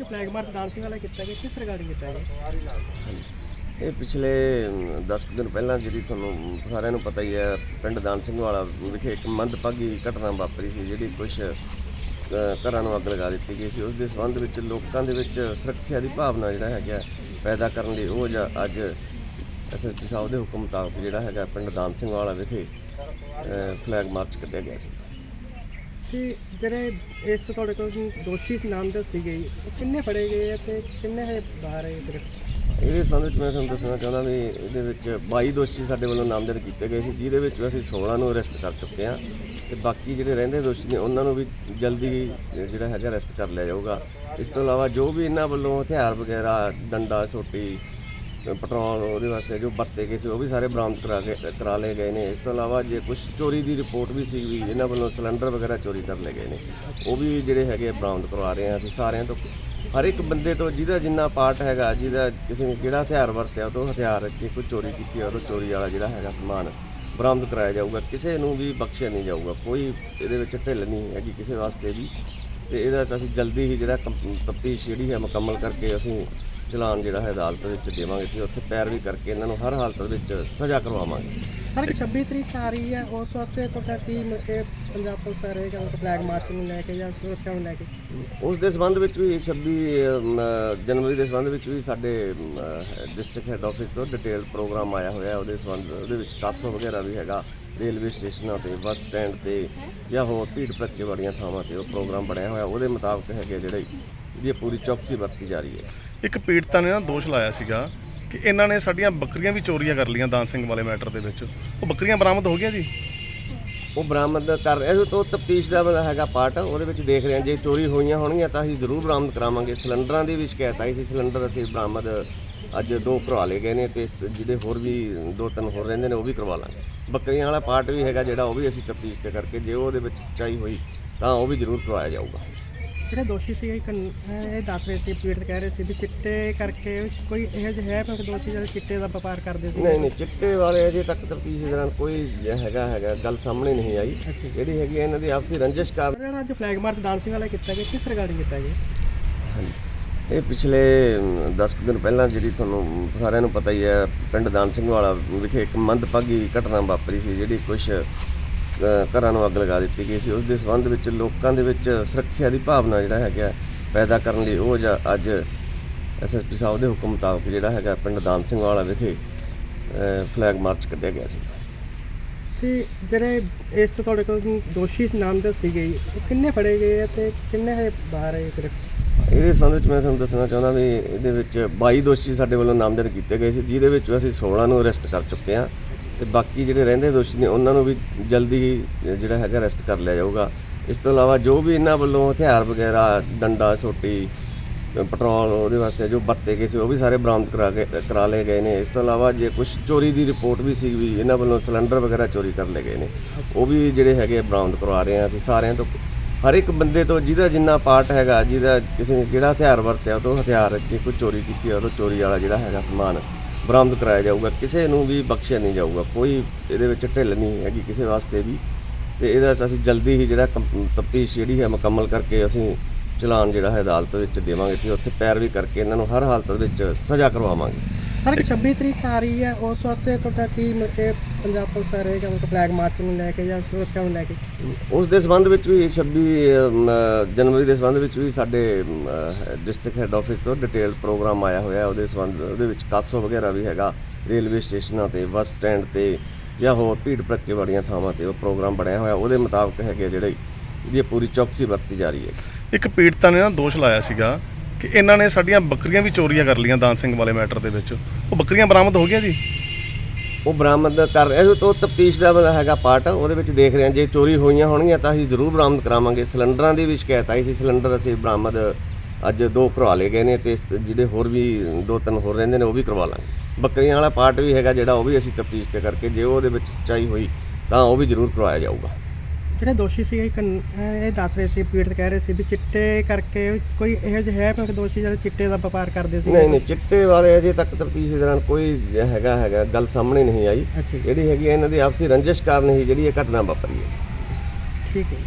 ਅੱਜ flag March ਦਾਨ ਸਿੰਘ ਵਾਲਾ ਕੀਤਾ ਗਿਆ, ਕਿਸ ਰਿਗਾਰਡਿੰਗ ਕੀਤਾ ਗਿਆ? ਇਹ ਪਿਛਲੇ 10 ਦਿਨ ਪਹਿਲਾਂ ਜਿਹੜੀ ਤੁਹਾਨੂੰ ਸਾਰਿਆਂ ਨੂੰ ਪਤਾ ਹੀ ਹੈ, ਪਿੰਡ ਦਾਨ ਸਿੰਘ ਵਾਲਾ ਵਿਖੇ ਇੱਕ ਮੰਦਭਾਗੀ ਘਟਨਾ ਵਾਪਰੀ ਸੀ, ਜਿਹੜੀ ਕੁਝ ਘਰਾਂ ਨੂੰ ਅੱਗ ਲਗਾ ਦਿੱਤੀ ਗਈ ਸੀ। ਉਸ ਦੇ ਸੰਬੰਧ ਵਿੱਚ ਲੋਕਾਂ ਦੇ ਵਿੱਚ ਸੁਰੱਖਿਆ ਦੀ ਭਾਵਨਾ ਜਿਹੜਾ ਹੈਗਾ ਪੈਦਾ ਕਰਨ ਲਈ ਉਹ ਜ- ਅੱਜ ਐਸਐਸਪੀ ਸਾਹਿਬ ਦੇ ਹੁਕਮ ਮੁਤਾਬਕ ਜਿਹੜਾ ਹੈਗਾ ਪਿੰਡ ਦਾਨ ਸਿੰਘ ਵਾਲਾ ਵਿਖੇ ਫਲੈਗ ਮਾਰਚ ਕੱਢਿਆ ਗਿਆ ਸੀ। ਤੇ ਜਿਹੜੇ ਇਸ ਤੋਂ ਤੁਹਾਡੇ ਕੋਲ ਦੋਸ਼ੀ ਨਾਮ ਦੱਸੀ ਗਈ ਉਹ ਕਿੰਨੇ ਫੜੇ ਗਏ ਆ ਤੇ ਕਿੰਨੇ ਹੈ ਬਾਹਰ ਹੈ ਇਹਦੇ ਸੰਬੰਧ ਵਿੱਚ ਮੈਂ ਤੁਹਾਨੂੰ ਦੱਸਣਾ ਚਾਹੁੰਦਾ ਵੀ ਇਹਦੇ ਵਿੱਚ 22 ਦੋਸ਼ੀ ਸਾਡੇ ਵੱਲੋਂ ਨਾਮਜ਼ਦ ਕੀਤੇ ਗਏ ਸੀ, ਜਿਹਦੇ ਵਿੱਚ ਅਸੀਂ 16 ਨੂੰ ਅਰੈਸਟ ਕਰ ਚੁੱਕੇ ਹਾਂ ਤੇ ਬਾਕੀ ਜਿਹੜੇ ਰਹਿੰਦੇ ਦੋਸ਼ੀ ਨੇ, ਉਹਨਾਂ ਨੂੰ ਵੀ ਜਲਦੀ ਜਿਹੜਾ ਹੈਗਾ ਅਰੈਸਟ ਕਰ ਲਿਆ ਜਾਊਗਾ। ਇਸ ਤੋਂ ਇਲਾਵਾ ਜੋ ਵੀ ਇਹਨਾਂ ਵੱਲੋਂ ਹਥਿਆਰ ਵਗੈਰਾ, ਡੰਡਾ ਛੋਟੀ ਪੈਟਰੋਲ ਉਹਦੇ ਵਾਸਤੇ ਜੋ ਵਰਤੇ ਗਏ ਸੀ ਉਹ ਵੀ ਸਾਰੇ ਬਰਾਮਦ ਕਰਾ ਕੇ ਕਰਾ ਲਏ ਗਏ ਨੇ। ਇਸ ਤੋਂ ਇਲਾਵਾ ਜੇ ਕੁਝ ਚੋਰੀ ਦੀ ਰਿਪੋਰਟ ਵੀ ਸੀ ਵੀ ਇਹਨਾਂ ਵੱਲੋਂ ਸਿਲੰਡਰ ਵਗੈਰਾ ਚੋਰੀ ਕਰ ਲਏ ਗਏ ਨੇ ਉਹ ਵੀ ਜਿਹੜੇ ਹੈਗੇ ਬਰਾਮਦ ਕਰਵਾ ਰਹੇ ਹਾਂ ਅਸੀਂ ਸਾਰਿਆਂ ਤੋਂ। ਹਰ ਇੱਕ ਬੰਦੇ ਤੋਂ ਜਿਹਦਾ ਜਿੰਨਾ ਪਾਰਟ ਹੈਗਾ ਜਿਹਦਾ ਕਿਸੇ ਨੇ ਕਿਹੜਾ ਹਥਿਆਰ ਵਰਤਿਆ ਉਹ ਤੋਂ ਹਥਿਆਰ ਜੇ ਕੋਈ ਚੋਰੀ ਕੀਤੀ ਆ, ਉਹ ਚੋਰੀ ਵਾਲਾ ਜਿਹੜਾ ਹੈਗਾ ਸਮਾਨ ਬਰਾਮਦ ਕਰਾਇਆ ਜਾਊਗਾ। ਕਿਸੇ ਨੂੰ ਵੀ ਬਖਸ਼ਿਆ ਨਹੀਂ ਜਾਊਗਾ। ਕੋਈ ਇਹਦੇ ਵਿੱਚ ਢਿੱਲ ਨਹੀਂ ਹੈਗੀ ਕਿਸੇ ਵਾਸਤੇ ਵੀ। ਤੇ ਇਹਦਾ ਅਸੀਂ ਜਲਦੀ ਹੀ ਜਿਹੜਾ ਤਫਤੀਸ਼ ਜਿਹੜੀ ਹੈ ਮੁਕੰਮਲ ਕਰਕੇ ਅਸੀਂ ਚਲਾਨ ਜਿਹੜਾ ਹੈ ਅਦਾਲਤ ਵਿੱਚ ਦੇਵਾਂਗੇ ਤੇ ਉੱਥੇ ਪੈਰਵੀ ਕਰਕੇ ਇਹਨਾਂ ਨੂੰ ਹਰ ਹਾਲਤ ਵਿੱਚ ਸਜ਼ਾ ਕਰਵਾਵਾਂਗੇ ਸਰ ਇੱਕ 26 ਤਰੀਕ ਆ ਰਹੀ ਹੈ ਉਸ ਵਾਸਤੇ ਤੁਹਾਡਾ ਕੀ ਮਤਲਬ ਕਿ ਪੰਜਾਬ ਪੁਲਿਸ ਦਾ ਰਹੇਗਾ ਮਤਲਬ ਫਲੈਗ ਮਾਰਚ ਨੂੰ ਲੈ ਕੇ ਜਾਂ ਸੁਰੱਖਿਆ ਨੂੰ ਲੈ ਕੇ ਉਸ ਦੇ ਸੰਬੰਧ ਵਿੱਚ ਵੀ 26 ਅਮ, ਜਨਵਰੀ ਦੇ ਸੰਬੰਧ ਵਿੱਚ ਵੀ ਸਾਡੇ ਡਿਸਟ੍ਰਿਕਟ ਹੈੱਡ ਆਫਿਸ ਤੋਂ ਡਿਟੇਲ ਪ੍ਰੋਗਰਾਮ ਆਇਆ ਹੋਇਆ ਹੈ। ਉਹਦੇ ਸੰਬੰਧ ਉਹਦੇ ਵਿੱਚ ਕਾਸੋ ਵਗੈਰਾ ਵੀ ਹੈਗਾ ਰੇਲਵੇ ਸਟੇਸ਼ਨਾਂ ਤੇ ਬੱਸ ਸਟੈਂਡ ਤੇ ਜਾਂ ਹੋਰ ਭੀੜ ਭੜੱਕੇ ਵਾਲੀਆਂ ਥਾਵਾਂ ਤੇ ਉਹ ਪ੍ਰੋਗਰਾਮ ਬਣਿਆ ਹੋਇਆ ਉਹਦੇ ਮੁਤਾਬਕ ਹੈਗੇ ਜਿਹੜੇ ਜਿਹੜੀ ਪੂਰੀ ਚੌਕਸੀ ਵਰਤੀ ਜਾ ਰਹੀ ਹੈ। ਇੱਕ ਪੀੜਤਾ ਨੇ ਨਾ ਦੋਸ਼ ਲਾਇਆ ਸੀਗਾ ਕਿ ਇਹਨਾਂ ਨੇ ਸਾਡੀਆਂ ਬੱਕਰੀਆਂ ਵੀ ਚੋਰੀਆਂ ਕਰ ਲਈਆਂ ਦਾਨ ਸਿੰਘ ਵਾਲੇ ਮੈਟਰ ਦੇ ਵਿੱਚ। ਉਹ ਬੱਕਰੀਆਂ ਬਰਾਮਦ ਹੋ ਗਈਆਂ ਜੀ? ਉਹ ਬਰਾਮਦ ਕਰ ਰਹੇ ਉਹ ਤੋਂ ਤਫਤੀਸ਼ ਦਾ ਵਾਲਾ ਹੈਗਾ ਪਾਰਟ ਉਹਦੇ ਵਿੱਚ ਦੇਖ ਰਹੇ ਹਾਂ ਜੇ ਚੋਰੀ ਹੋਈਆਂ ਹੋਣਗੀਆਂ ਤਾਂ ਅਸੀਂ ਜ਼ਰੂਰ ਬਰਾਮਦ ਕਰਾਵਾਂਗੇ। ਸਿਲੰਡਰਾਂ ਦੀ ਵੀ ਸ਼ਿਕਾਇਤ ਆਈ ਸੀ ਸਿਲੰਡਰ ਅਸੀਂ ਬਰਾਮਦ ਅੱਜ ਦੋ ਕਰਵਾ ਲਏ ਗਏ ਨੇ ਤੇ ਜਿਹੜੇ ਹੋਰ ਵੀ ਦੋ ਤਿੰਨ ਹੋਰ ਰਹਿੰਦੇ ਨੇ ਉਹ ਵੀ ਕਰਵਾ ਲਾਂਗੇ। ਬੱਕਰੀਆਂ ਵਾਲਾ ਪਾਰਟ ਵੀ ਹੈਗਾ ਜਿਹੜਾ ਉਹ ਵੀ ਅਸੀਂ ਤਫਤੀਸ਼ ਤੇ ਕਰਕੇ ਜੇ ਉਹਦੇ ਵਿੱਚ ਸੱਚਾਈ ਹੋਈ ਤਾਂ ਉਹ ਵੀ ਜ਼ਰੂਰ ਕਰਵਾਇਆ ਜਾਊਗਾ। ਜਿਹੜੇ ਦੋਸ਼ੀ ਸੀ ਇਹ ਕਨ- ਇਹ ਦੱਸ ਰਹੇ ਸੀ ਪੀੜਤ ਕਹਿ ਰਹੇ ਸੀ ਵੀ ਚਿੱਟੇ ਕਰਕੇ ਕੋਈ ਇਹੋ ਜਿਹਾ ਹੈ ਮਤਲਬ ਦੋਸ਼ੀ ਜਿਹੜੇ ਚਿੱਟੇ ਦਾ ਵਪਾਰ ਕਰਦੇ ਸੀ? ਨਹੀਂ ਨਹੀਂ ਚਿੱਟੇ ਵਾਲੇ ਅਜੇ ਤੱਕ ਤਫਤੀਸ਼ ਦੌਰਾਨ ਕੋਈ ਜ- ਹੈਗਾ ਹੈਗਾ ਗੱਲ ਸਾਹਮਣੇ ਨਹੀਂ ਆਈ। ਜਿਹੜੀ ਹੈਗੀ ਹੈ ਇਹਨਾਂ ਦੀ ਆਪਸੀ ਰੰਜਿਸ਼ ਕਾਰਨ ਜਿਹੜਾ ਅੱਜ ਫਲੈਗ ਮਾਰਚ ਦਾਨ ਸਿੰਘ ਵਾਲਾ ਕੀਤਾ ਗਿਆ ਕਿਸ ਰਿਗਾਰਡਿੰਗ ਕੀਤਾ ਗਿਆ? ਇਹ ਪਿਛਲੇ 10 ਦਿਨ ਪਹਿਲਾਂ ਜਿਹੜੀ ਤੁਹਾਨੂੰ ਸਾਰਿਆਂ ਨੂੰ ਪਤਾ ਹੀ ਹੈ ਪਿੰਡ ਦਾਨ ਸਿੰਘ ਵਾਲਾ ਵਿਖੇ ਇੱਕ ਮੰਦਭਾਗੀ ਘਟਨਾ ਵਾਪਰੀ ਸੀ ਜਿਹੜੀ ਕੁਝ ਘਰਾਂ ਨੂੰ ਅੱਗ ਲਗਾ ਦਿੱਤੀ ਗਈ ਸੀ। ਉਸ ਦੇ ਸੰਬੰਧ ਵਿੱਚ ਲੋਕਾਂ ਦੇ ਵਿੱਚ ਸੁਰੱਖਿਆ ਦੀ ਭਾਵਨਾ ਜਿਹੜਾ ਹੈਗਾ ਪੈਦਾ ਕਰਨ ਲਈ ਉਹ ਅੱਜ ਐਸਐਸਪੀ ਸਾਹਿਬ ਦੇ ਹੁਕਮ ਮੁਤਾਬਕ ਜਿਹੜਾ ਹੈਗਾ ਪਿੰਡ ਦਾਨ ਸਿੰਘ ਵਾਲਾ ਵਿਖੇ ਫਲੈਗ ਮਾਰਚ ਕੱਢਿਆ ਗਿਆ ਸੀ। ਤੇ ਜਿਹੜੇ ਇਸ ਤੋਂ ਤੁਹਾਡੇ ਕੋਲ ਦੋਸ਼ੀ ਨਾਮ ਦੱਸੀ ਗਈ ਉਹ ਕਿੰਨੇ ਫੜੇ ਗਏ ਆ ਤੇ ਕਿੰਨੇ ਹੈ ਬਾਹਰ ਹੈ ਇਹਦੇ ਸੰਬੰਧ ਵਿੱਚ ਮੈਂ ਤੁਹਾਨੂੰ ਦੱਸਣਾ ਚਾਹੁੰਦਾ ਵੀ ਇਹਦੇ ਵਿੱਚ 22 ਦੋਸ਼ੀ ਸਾਡੇ ਵੱਲੋਂ ਨਾਮਜ਼ਦ ਕੀਤੇ ਗਏ ਸੀ ਜਿਹਦੇ ਵਿੱਚ ਅਸੀਂ 16 ਨੂੰ ਅਰੈਸਟ ਕਰ ਚੁੱਕੇ ਹਾਂ। ਤੇ ਬਾਕੀ ਜਿਹੜੇ ਰਹਿੰਦੇ ਦੋਸ਼ੀ ਨੇ ਉਹਨਾਂ ਨੂੰ ਵੀ ਜਲਦੀ ਹੀ ਜਿਹੜਾ ਹੈਗਾ ਅਰੈਸਟ ਕਰ ਲਿਆ ਜਾਊਗਾ। ਇਸ ਤੋਂ ਇਲਾਵਾ ਜੋ ਵੀ ਇਹਨਾਂ ਵੱਲੋਂ ਹਥਿਆਰ ਵਗੈਰਾ ਡੰਡਾ ਛੋਟੀ ਪੈਟਰੋਲ ਉਹਦੇ ਵਾਸਤੇ ਜੋ ਵਰਤੇ ਗਏ ਸੀ ਉਹ ਵੀ ਸਾਰੇ ਬਰਾਮਦ ਕਰਾ ਕੇ ਕਰਾ ਲਏ ਗਏ ਨੇ। ਇਸ ਤੋਂ ਇਲਾਵਾ ਜੇ ਕੁਝ ਚੋਰੀ ਦੀ ਰਿਪੋਰਟ ਵੀ ਸੀ ਵੀ ਇਹਨਾਂ ਵੱਲੋਂ ਸਿਲੰਡਰ ਵਗੈਰਾ ਚੋਰੀ ਕਰ ਲਏ ਗਏ ਨੇ ਉਹ ਵੀ ਜਿਹੜੇ ਹੈਗੇ ਬਰਾਮਦ ਕਰਵਾ ਰਹੇ ਹਾਂ ਅਸੀਂ ਸਾਰਿਆਂ ਤੋਂ। ਹਰ ਇੱਕ ਬੰਦੇ ਤੋਂ ਜਿਹਦਾ ਜਿੰਨਾ ਪਾਰਟ ਹੈਗਾ ਜਿਹਦਾ ਕਿਸੇ ਨੇ ਕਿਹੜਾ ਹਥਿਆਰ ਵਰਤਿਆ ਉਹ ਤੋਂ ਹਥਿਆਰ ਜੇ ਕੋਈ ਚੋਰੀ ਕੀਤੀ ਆ, ਉਹ ਤੋਂ ਚੋਰੀ ਵਾਲਾ ਜਿਹੜਾ ਹੈਗਾ ਸਮਾਨ ਬਰਾਮਦ ਕਰਾਇਆ ਜਾਊਗਾ, ਕਿਸੇ ਨੂੰ ਵੀ ਬਖਸ਼ਿਆ ਨਹੀਂ ਜਾਊਗਾ, ਕੋਈ ਇਹਦੇ ਵਿੱਚ ਢਿੱਲ ਨਹੀਂ ਹੈਗੀ ਕਿਸੇ ਵਾਸਤੇ ਵੀ। ਤੇ ਇਹਦਾ ਅਸੀਂ ਜਲਦੀ ਹੀ ਜਿਹੜਾ ਤਫਤੀਸ਼ ਜਿਹੜੀ ਹੈ ਮੁਕੰਮਲ ਕਰਕੇ ਅਸੀਂ ਚਲਾਨ ਜਿਹੜਾ ਹੈ ਅਦਾਲਤ ਵਿੱਚ ਦੇਵਾਂਗੇ ਤੇ ਉੱਥੇ ਪੈਰਵੀ ਕਰਕੇ ਇਹਨਾਂ ਨੂੰ ਹਰ ਹਾਲਤ ਵਿੱਚ ਸਜ਼ਾ ਕਰਵਾਵਾਂਗੇ। ਸਰ ਇੱਕ 26 ਤਰੀਕ ਆ ਰਹੀ ਹੈ। ਉਸ ਵਾਸਤੇ ਤੁਹਾਡਾ ਕੀ ਮਤਲਬ ਕਿ ਪੰਜਾਬ ਪੁਲਿਸ ਦਾ ਰਹੇਗਾ? ਮਤਲਬ ਫਲੈਗ ਮਾਰਚ ਨੂੰ ਲੈ ਕੇ ਜਾਂ ਸੁਰੱਖਿਆ ਨੂੰ ਲੈ ਕੇ? ਉਸ ਦੇ ਸੰਬੰਧ ਵਿੱਚ ਵੀ 26 ਅਮ, ਜਨਵਰੀ ਦੇ ਸੰਬੰਧ ਵਿੱਚ ਵੀ ਸਾਡੇ ਡਿਸਟ੍ਰਿਕਟ ਹੈੱਡ ਆਫਿਸ ਤੋਂ ਡਿਟੇਲ ਪ੍ਰੋਗਰਾਮ ਆਇਆ ਹੋਇਆ। ਹੈ। ਉਹਦੇ ਸੰਬੰਧ ਉਹਦੇ ਵਿੱਚ ਕਾਸੋ ਵਗੈਰਾ ਵੀ ਹੈਗਾ। ਰੇਲਵੇ ਸਟੇਸ਼ਨਾਂ ਤੇ ਬੱਸ ਸਟੈਂਡ ਤੇ ਜਾਂ ਹੋਰ ਭੀੜ ਭੜੱਕੇ ਵਾਲੀਆਂ ਥਾਵਾਂ ਤੇ ਉਹ ਪ੍ਰੋਗਰਾਮ ਬਣਿਆ ਹੋਇਆ। ਉਹਦੇ ਮੁਤਾਬਕ ਹੈਗੇ ਜਿਹੜੇ ਜਿਹੜੀ ਪੂਰੀ ਚੌਕਸੀ ਵਰਤੀ ਜਾ ਰਹੀ ਹੈ। ਇੱਕ ਪੀੜਤਾ ਨੇ ਨਾ ਦੋਸ਼ ਲਾਇਆ ਸੀਗਾ ਕਿ ਇਹਨਾਂ ਨੇ ਸਾਡੀਆਂ ਬੱਕਰੀਆਂ ਵੀ ਚੋਰੀਆਂ ਕਰ ਲਈਆਂ ਦਾਨ ਸਿੰਘ ਵਾਲੇ ਮੈਟਰ ਦੇ ਵਿੱਚ। ਉਹ ਬੱਕਰੀਆਂ ਬਰਾਮਦ ਹੋ ਗਈਆਂ ਜੀ? ਉਹ ਬਰਾਮਦ ਕਰ ਰਹੇ ਉਹ ਤੋਂ ਤਫਤੀਸ਼ ਦਾ ਵਾਲਾ ਹੈਗਾ ਪਾਰਟ, ਉਹਦੇ ਵਿੱਚ ਦੇਖ ਰਹੇ ਹਾਂ, ਜੇ ਚੋਰੀ ਹੋਈਆਂ ਹੋਣਗੀਆਂ ਤਾਂ ਅਸੀਂ ਜ਼ਰੂਰ ਬਰਾਮਦ ਕਰਾਵਾਂਗੇ। ਸਿਲੰਡਰਾਂ ਦੀ ਵੀ ਸ਼ਿਕਾਇਤ ਆਈ ਸੀ, ਸਿਲੰਡਰ ਅਸੀਂ ਬਰਾਮਦ ਅੱਜ ਦੋ ਕਰਵਾ ਲਏ ਗਏ ਨੇ ਤੇ ਜਿਹੜੇ ਹੋਰ ਵੀ ਦੋ ਤਿੰਨ ਹੋਰ ਰਹਿੰਦੇ ਨੇ ਉਹ ਵੀ ਕਰਵਾ ਲਾਂਗੇ। ਬੱਕਰੀਆਂ ਵਾਲਾ ਪਾਰਟ ਵੀ ਹੈਗਾ ਜਿਹੜਾ, ਉਹ ਵੀ ਅਸੀਂ ਤਫਤੀਸ਼ ਤੇ ਕਰਕੇ ਜੇ ਉਹਦੇ ਵਿੱਚ ਸੱਚਾਈ ਹੋਈ ਤਾਂ ਉਹ ਵੀ ਜ਼ਰੂਰ ਕਰਵਾਇਆ ਜਾਊਗਾ। ਜਿਹੜੇ ਦੋਸ਼ੀ ਸੀ ਇਹ ਦੱਸ ਰਹੇ ਸੀ ਪੀੜਤ ਕਹਿ ਰਹੇ ਸੀ ਵੀ ਚਿੱਟੇ ਕਰਕੇ ਕੋਈ ਇਹੋ ਜਿਹਾ ਹੈ ਮਤਲਬ ਦੋਸ਼ੀ ਜਿਹੜੇ ਚਿੱਟੇ ਦਾ ਵਪਾਰ ਕਰਦੇ ਸੀ? ਨਹੀਂ ਨਹੀਂ ਚਿੱਟੇ ਵਾਲੇ ਅਜੇ ਤੱਕ ਤਫਤੀਸ਼ ਦੇ ਦੌਰਾਨ ਕੋਈ ਹੈਗਾ ਹੈਗਾ ਗੱਲ ਸਾਹਮਣੇ ਨਹੀਂ ਆਈ। ਅੱਛਾ ਜੀ, ਜਿਹੜੀ ਹੈਗੀ ਹੈ ਇਹਨਾਂ ਦੀ ਆਪਸੀ ਰੰਜਿਸ਼ ਕਾਰਨ ਹੀ ਜਿਹੜੀ ਇਹ ਘਟਨਾ ਵਾਪਰੀ ਹੈ। ਠੀਕ ਹੈ ਜੀ।